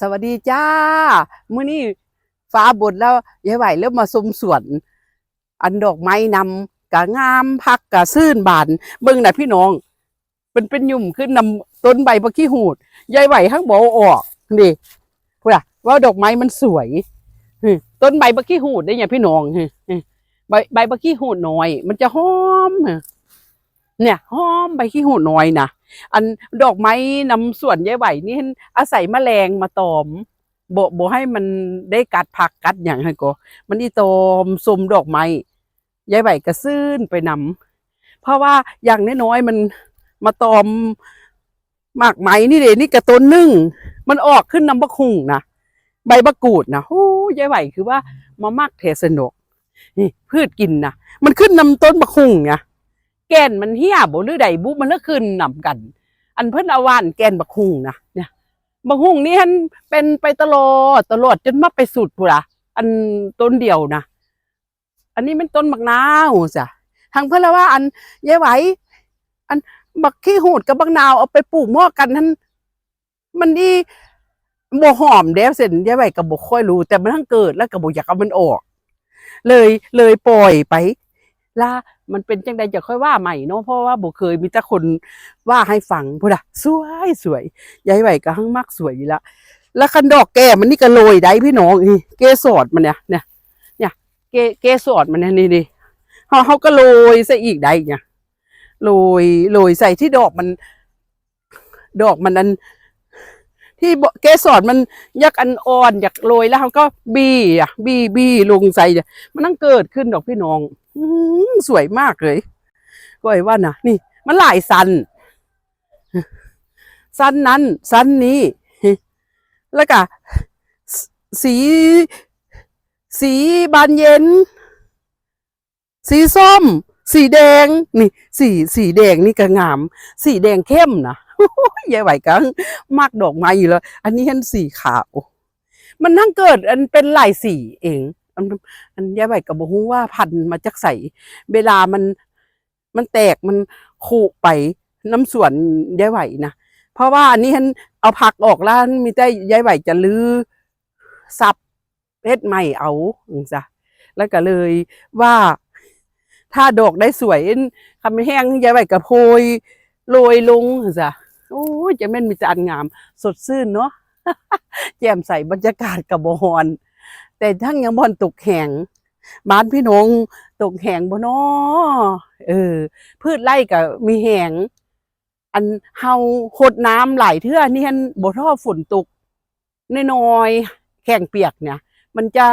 สวัสดีจ้ามื้อนี้ฟ้าบดแล้วยายไหวเริ่มมาสมสวน อันดอกไม้นำกะงามพักกะซื่นบานเบิ่งน่ะพี่น้องเป็นเป็นยุ่มขึ้นนำต้นใบบักขี้หูดยายไหวทั้งบ่อออกนี่พูดอะว่าดอกไม้มันสวยต้นใบบักขี้หูดได้ไงพี่น้องใบใบบักขี้หูดหน้อย มันจะหอม เนี่ยหอมใบขี้หูน้อยนะอันดอกไม้นำสวนยายไหวนี่อาศัยแมลงมาตอมโบโบให้มันได้กัดผักกัดอย่างให้ก็มันอีตอมสมดอกไม้ยายไหวกระซื่นไปนำเพราะว่าอย่างน้อยๆมันมาตอมหมากไหมนี่เดนี่กระต้นนึ่งมันออกขึ้นน้ำบักหุ่งนะใบบักกูดนะโอ้ยายไหวคือว่ามามักเทสนกนี่พืชกินนะมันขึ้นนำต้นบักหุ่งเนี่ย แก่นมันเหี่ยบ่หรือใดบุมันก็ขึ้นนำกัน อันเพิ่นเอาว่านแก่นบักหุงนะเนี่ยบักหุงนี่ฮันเป็นไปตลอดตลอดจนมาไปสุดปุระอันต้นเดียวนะอันนี้เป็นต้นบักนาวจ้ะทางเพื่อนละว่าอันยายไหวอันบักขี้หูดกับบักนาวเอาไปปลูกหม้อกันนั้นมันดีบ่หอมเด้เสร็จยายไหวกับบ่ค่อยรู้แต่มันทั้งเกิดแล้วกับบ่อยากเอามันออก เลยเลยปล่อยไป ล่ามันเป็นจังใดจะค่อยว่าใหม่เนาะเพราะว่าบ่เคยมีแต่คนว่าให้ฟังพุ่นน่ะสวยสวยยายไหวก็หั่งมักสวยอยู่ละแล้วคันดอกแก้มันนี่ก็โรยได้พี่น้องนี่เกสรมันเนี่ยเนี่ยเกเกสรมันเนี่ยนี่นี่เขาเขาก็โรยใส่อีกได้เนี่ยโรยโรยใส่ที่ดอกมัน ดอกมันอันที่เกสรมันยักอันอ่อนอยากโรยแล้วเขาก็บี้อะบี้บี้ลงใส่มันต้องเกิดขึ้นดอกพี่น้อง สวยมากเลยก็ไอ้ว่านะนี่ มันหลายสันสันนั้นสันนี้ แล้วก็สี สีบานเย็น สีส้ม สีแดง นี่ สีสีแดงนี่ก็งาม สีแดงเข้มนะยยายไหวกังมากดอกไม้อยู่แล้ว อันนี้เห็นสีขาว มันนั่งเกิดอันเป็นหลายสีเอง อันอันยายไหวกับบอกว่าพันมาจากใสเวลามันมันแตกมันขุไปน้ำสวนยายไหวนะเพราะว่าอันนี้ฉันเอาผักออกแล้วมีแต่ยายไหวจะลือซับเพชรใหม่เอาจังซะแล้วก็เลยว่าถ้าดอกได้สวยคำแห้งยายไหวกระโพยโรยลงจังซะโอ้ยจะแม่นมีจานงาม สดชื่นเนาะแจ่มใสบรรยากาศกับบอน แต่ทั้งยังบอนตกแข็งบ้านพี่น้องตกแข็งบ่นาะเออ พืชไร่ก็มีแหง อันเฮาหดน้ำหลายเทื่อนี่ฮันบ่ทอฝนตกน้อยๆแข็งเปียกเนี่ย มันจะ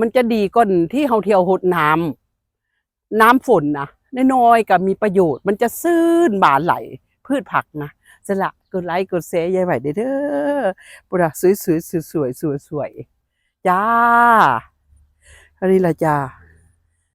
มันจะดีก่อนที่เฮาเที่ยวหดน้ำน้ำฝนนะน้อยๆก็มีประโยชน์ มันจะซื่นบานไหล พืชผักนะสละกดไลค์กดแชร์ยายไหวเด้อเด้อปุระสวยๆสวยๆสวยๆ จ้าอันนี้ละจ้า